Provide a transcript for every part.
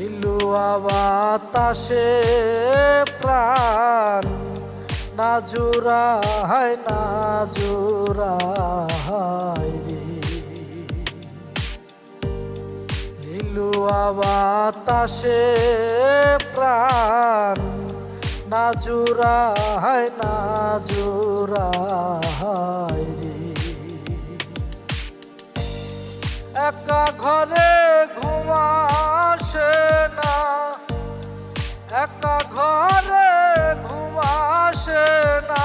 লিলুয়া বাতাসে প্রাণ। না জুরা জুড়ায়, না জুড়ায় রে। লিলুয়া বাতাসে প্রাণ। না জুরা জুড়ায়, না জুড়ায় রে। একা ঘরে ঘুমাসে না। একা ঘরে ঘুমাসে না।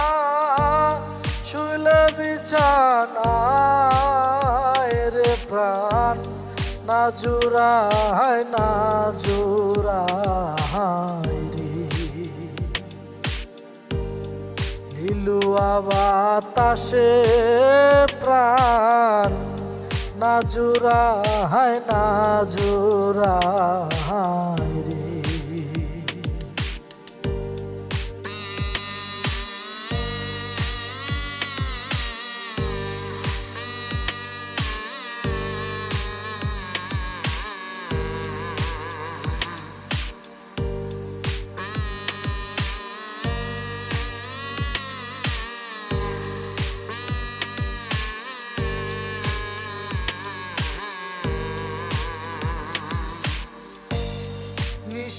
শুলে বিছানায় রে প্রাণ না জুড়ায় না জুড়ায় রে। লিলুয়া বাতাসে প্রাণ না জুরা হায় না জুরা হায় রে।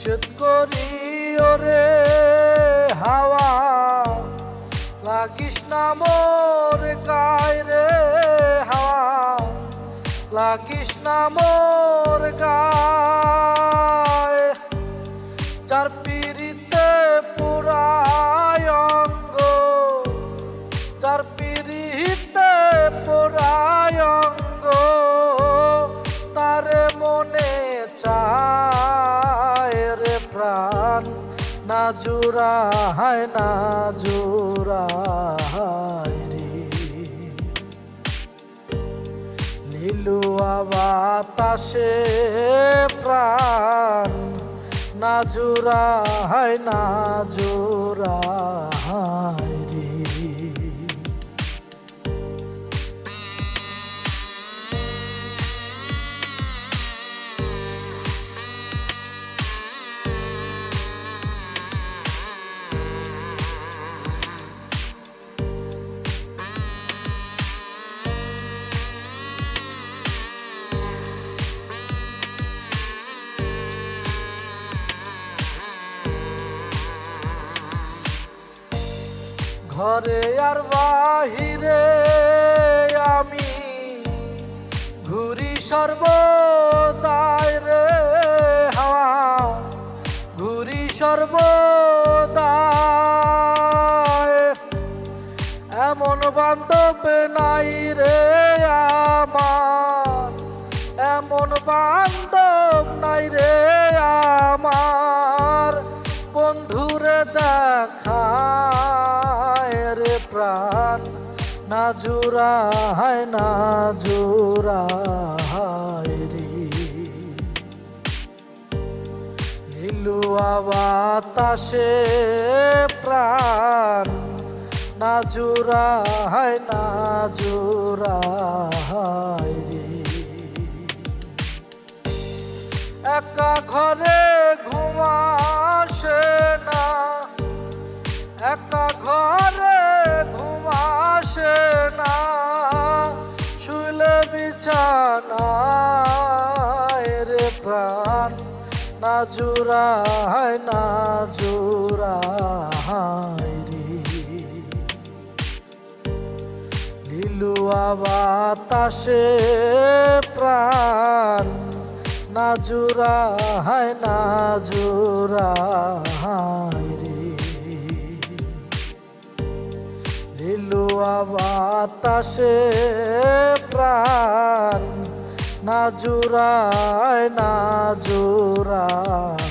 নিষেধ করি, ওরে হাওয়া। লাগিস না মোর গায় রে হাওয়া। লাগিস না মোর গায়। চার পিড়িতে পুরায় অঙ্গ চার পিড়িতে পুরায় অঙ্গ, তারে মনে প্রাণ না জুড়ায় না জুড়ায় রে। লিলুয়া বাতাসে প্রাণ না জুড়ায় না জুড়ায় ঘরে আর বাহিরে আমি ঘুরি সর্বদাই রে হাওয়া। ঘুরি সর্বদাই। এমন বান্ধব নাই রে আমার। এমন বান্ধব নাই রে প্রাণ না জুড়ায় না জুড়ায় রে। লিলুয়া বাতাসে প্রাণ, না জুড়ায় না জুড়ায় রে। একা ঘরে বিছানায় রে প্রাণ। না জুড়ায় না জুড়ায় রে। লিলুয়া বাতাসে প্রাণ। না জুড়ায় না জুড়ায় রে। লিলুয়া বাতাসে প্রাণ। না জুড়ায় না জুড়ায়।